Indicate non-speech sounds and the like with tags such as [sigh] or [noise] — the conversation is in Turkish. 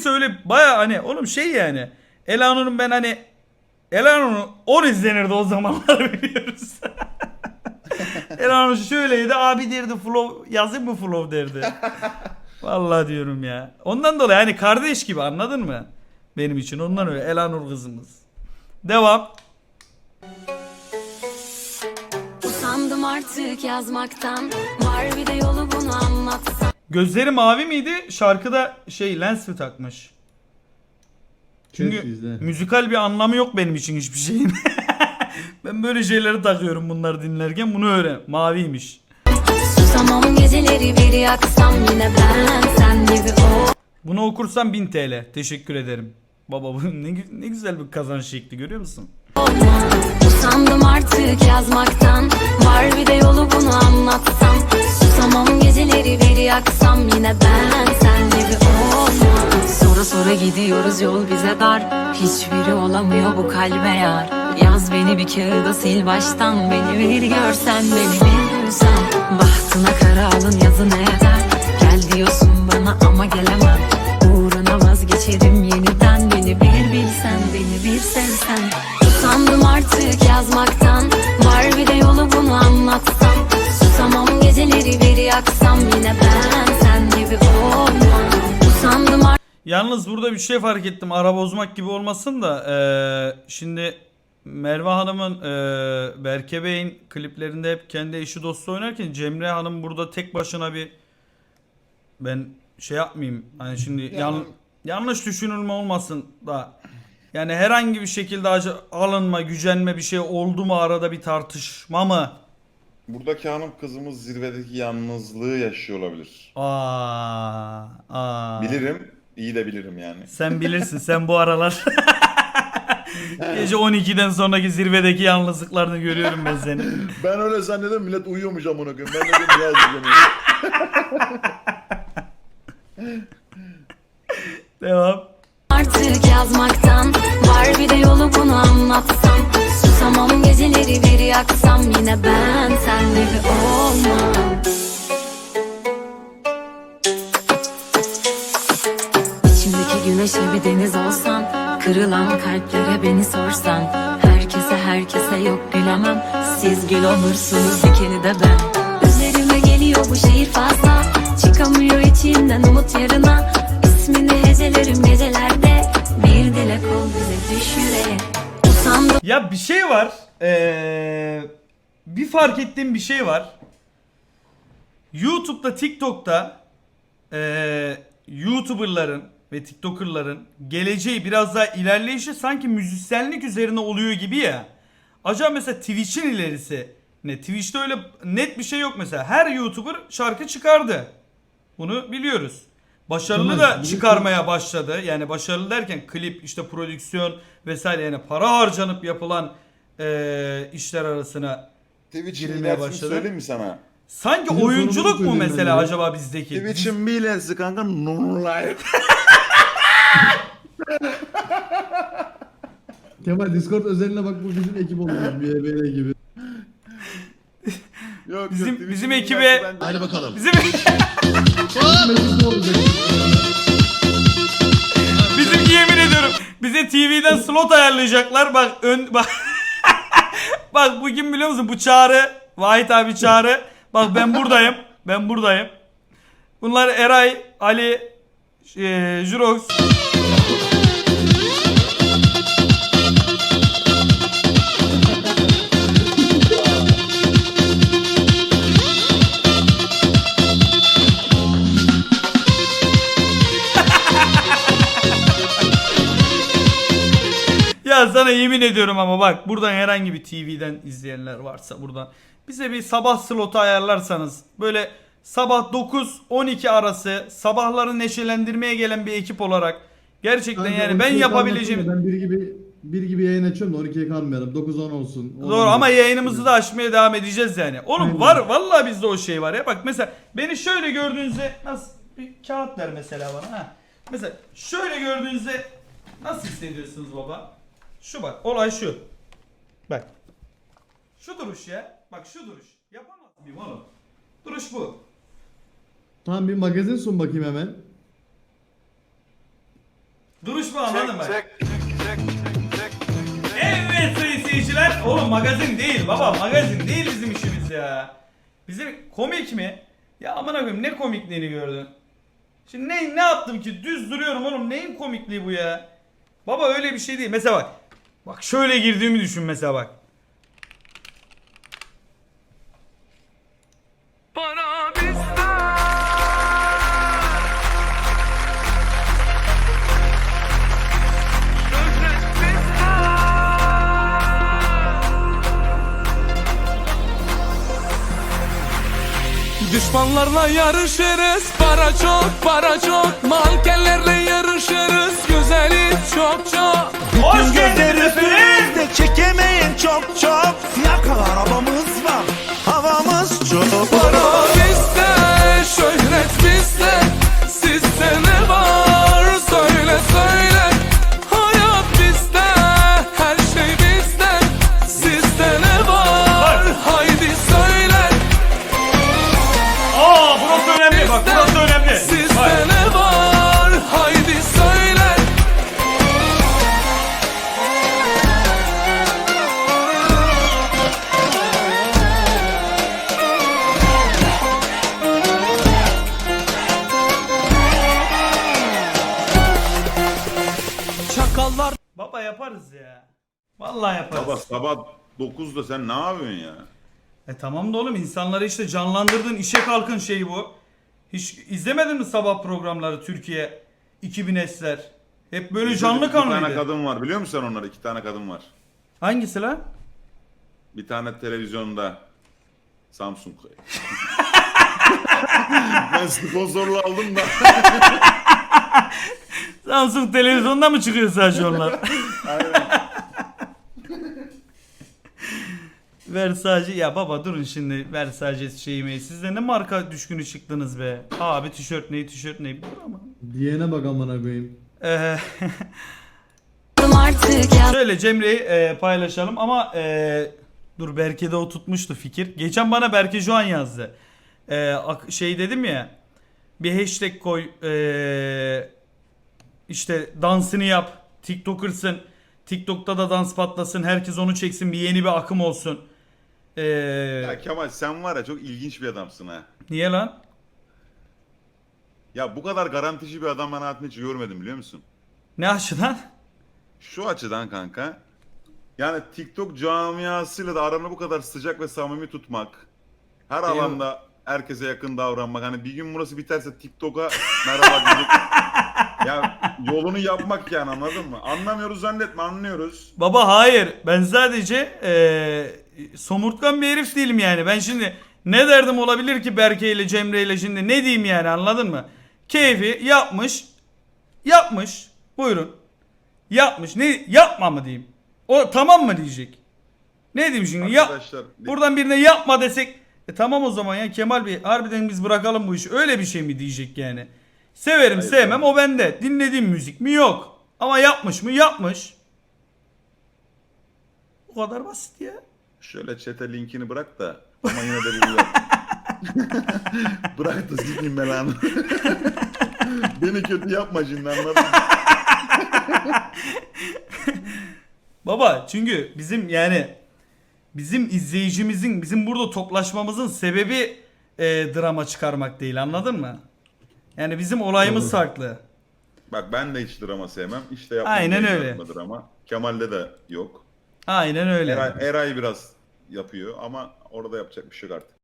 neredeyse öyle baya hani oğlum şey yani. Elanur'un ben hani Elanur'un 10 izlenirdi o zamanlar [laughs] biliyoruz. [laughs] Elanur şöyleydi abi derdi flow yazayım mı flow derdi. [laughs] Vallahi diyorum ya. Ondan dolayı hani kardeş gibi anladın mı? Benim için ondan öyle Elanur kızımız. Devam. Usandım artık yazmaktan Var bir de yolu bunu anlatsam Gözleri mavi miydi? Şarkıda şey lens mi takmış? Çünkü müzikal bir anlamı yok benim için hiçbir şeyin. [laughs] ben böyle şeyleri takıyorum bunları dinlerken bunu öğren. Maviymiş. Susamam geceleri bir yaksam Yine ben sen gibi o Bunu okursam 1000 TL. Teşekkür ederim. Baba bu ne, ne güzel bir kazanç şekli görüyor musun? Usandım artık gidiyoruz yol bize dar. Hiçbiri olamıyor bu kalbe yar. Yaz beni bir kağıda sil baştan Beni bir görsen beni bir duysan Bahtına kara alın yazı ne eder? Gel diyorsun bana ama gelemem. Uğruna vazgeçerim yeniden Beni bir bilsen beni bir sevsen. Usandım artık yazmaktan Var bir de yolu bunu anlatsam. Susamam geceleri bir yaksam Yine ben sen gibi artık Yalnız burada bir şey fark ettim. Ara bozmak gibi olmasın da. eee, şimdi Merve Hanım'ın eee Berke Bey'in kliplerinde hep kendi eşi dostu oynarken Cemre Hanım burada tek başına bir ben şey yapmayayım. Hani şimdi yan- yanlış düşünülme olmasın da yani herhangi bir şekilde alınma, gücenme bir şey oldu mu arada bir tartışma mı? Buradaki hanım kızımız zirvedeki yalnızlığı yaşıyor olabilir. Aa, aa. Bilirim, iyi de bilirim yani. Sen bilirsin sen bu aralar. [laughs] [laughs] Gece 12'den sonraki zirvedeki yalnızlıklarını görüyorum ben seni. Ben öyle zannediyorum millet uyuyormuş amına koyayım. Ben de dedim biraz uyuyamıyorum. Devam. Artık yazmaktan Var bir de yolu bunu anlatsam Susamam geceleri bir yaksam Yine ben sen gibi olmam güneşe bir deniz olsan Kırılan kalplere beni sorsan Herkese herkese yok gülemem Siz gül olursunuz dikeni de ben Üzerime geliyor bu şehir fazla Çıkamıyor içimden umut yarına İsmini hecelerim gecelerde Bir dilek ol bize düş yüreğe Usandım Ya bir şey var. Ee, bir fark ettiğim bir şey var. YouTube'da, TikTok'ta ee, YouTuber'ların ve TikToker'ların geleceği biraz daha ilerleyişi sanki müzisyenlik üzerine oluyor gibi ya. Acaba mesela Twitch'in ilerisi ne? Twitch'te öyle net bir şey yok mesela. Her YouTuber şarkı çıkardı. Bunu biliyoruz. Başarılı da çıkarmaya başladı. Yani başarılı derken klip, işte prodüksiyon vesaire yani para harcanıp yapılan eee, işler arasına Twitch'in Girilmeye ilerisini başladı. söyleyeyim mi sana? Sanki Bizim oyunculuk mu mesela söyleyeyim ben de. acaba bizdeki? Twitch'in bir ilerisi kanka non live. [laughs] Kemal Discord özeline bak bu bizim ekip oluyor. BBL gibi. Yok, Bizim- yok, Twitch'in bizim ekibe- bence- Hadi bakalım. Bizim [laughs] Bizim olacak. bizim yemin ediyorum bize TV'den slot ayarlayacaklar. Bak ön bak [laughs] Bak bu kim biliyor musun? Bu Çağrı. Vahit abi Çağrı. Bak ben buradayım. Ben buradayım. Bunlar Eray, Ali, eee Jurox. [laughs] Ya sana yemin ediyorum ama bak buradan herhangi bir TV'den izleyenler varsa buradan bize bir sabah slotu ayarlarsanız böyle sabah 9-12 arası sabahları neşelendirmeye gelen bir ekip olarak gerçekten Kanka, yani ben 12'ye yapabileceğim kalmasın da Ben bir gibi bir gibi yayın açıyorum da 12'ye kalmayalım. 9-10 olsun. On Doğru ama olsun. yayınımızı da açmaya devam edeceğiz yani. Oğlum Aynen. var vallahi bizde o şey var ya. Bak mesela beni şöyle gördüğünüzde nasıl bir kağıt ver mesela bana ha. Mesela şöyle gördüğünüzde nasıl hissediyorsunuz baba? Şu bak olay şu. Bak. Şu duruş ya. Bak şu duruş. Yapamaz mıyım oğlum? Duruş bu. Tamam bir magazin sun bakayım hemen. Duruş mu anladın mı? Evet sayın seyirciler. Oğlum magazin değil baba magazin değil bizim işimiz ya. Bizim komik mi? Ya aman koyayım ne komikliğini gördün? Şimdi ne ne yaptım ki? Düz duruyorum oğlum. Neyin komikliği bu ya? Baba öyle bir şey değil. Mesela bak. Bak şöyle girdiğimi düşün mesela bak. Düşmanlarla yarışırız. Para çok para çok. Mankenlerle yarışırız. Güzeli çok çok. Hoş geldiniz. Çekemeyin çok çok Vallahi yaparız. Baba sabah 9'da sen ne yapıyorsun ya? E tamam da oğlum insanları işte canlandırdın işe kalkın şeyi bu. Hiç izlemedin mi sabah programları Türkiye 2000 esler? Hep böyle canlı İki tane kanlıydı. kadın var biliyor musun sen onları? İki tane kadın var. Hangisi lan? Bir tane televizyonda Samsung. [laughs] ben sponsorlu aldım da. Samsung televizyonda mı çıkıyor sadece onlar? Versace ya baba durun şimdi Versace şeyimi siz de ne marka düşkünü çıktınız be? Abi tişört ne tişört ne? Dur ama Diyene bak amına koyayım. Ee, [laughs] şöyle Cemre'yi e, paylaşalım ama e, dur Berke'de o tutmuştu fikir. Geçen bana Berke Juan yazdı. E, şey dedim ya bir hashtag koy e, işte dansını yap tiktokersın TikTok'ta da dans patlasın herkes onu çeksin bir yeni bir akım olsun E, Ya Kemal sen var ya çok ilginç bir adamsın ha. niye lan? Ya bu kadar garantici bir adam ben hayatımda hiç görmedim biliyor musun? Ne açıdan? Şu açıdan kanka. Yani TikTok camiasıyla da aranı bu kadar sıcak ve samimi tutmak. Her Eyvallah. alanda herkese yakın davranmak. Hani bir gün burası biterse TikTok'a merhaba diyecek. [laughs] ya yolunu yapmak yani anladın mı? Anlamıyoruz zannetme anlıyoruz. Baba hayır. Ben sadece eee somurtkan bir herif değilim yani. Ben şimdi ne derdim olabilir ki Berke ile Cemre ile şimdi ne diyeyim yani anladın mı? Keyfi yapmış. Yapmış. Buyurun. Yapmış. Ne yapma mı diyeyim? O tamam mı diyecek? Ne diyeyim şimdi? Ya, Arkadaşlar buradan birine yapma desek e tamam o zaman ya Kemal Bey harbiden biz bırakalım bu işi. Öyle bir şey mi diyecek yani? Severim Hayır, sevmem o bende. Dinlediğim müzik mi yok. Ama yapmış mı? Yapmış. O kadar basit ya. Şöyle çete linkini bırak da ama yine de yap. [laughs] bırak da sikeyim belanı. [laughs] Beni kötü yapma şimdi anladın mı? [laughs] Baba çünkü bizim yani bizim izleyicimizin bizim burada toplaşmamızın sebebi e, drama çıkarmak değil anladın mı? Yani bizim olayımız farklı. Bak ben de hiç drama sevmem. İşte yapmam Aynen öyle. Drama. Kemal'de de yok. Aynen öyle. Eray, Eray biraz yapıyor ama orada yapacak bir şey yok artık.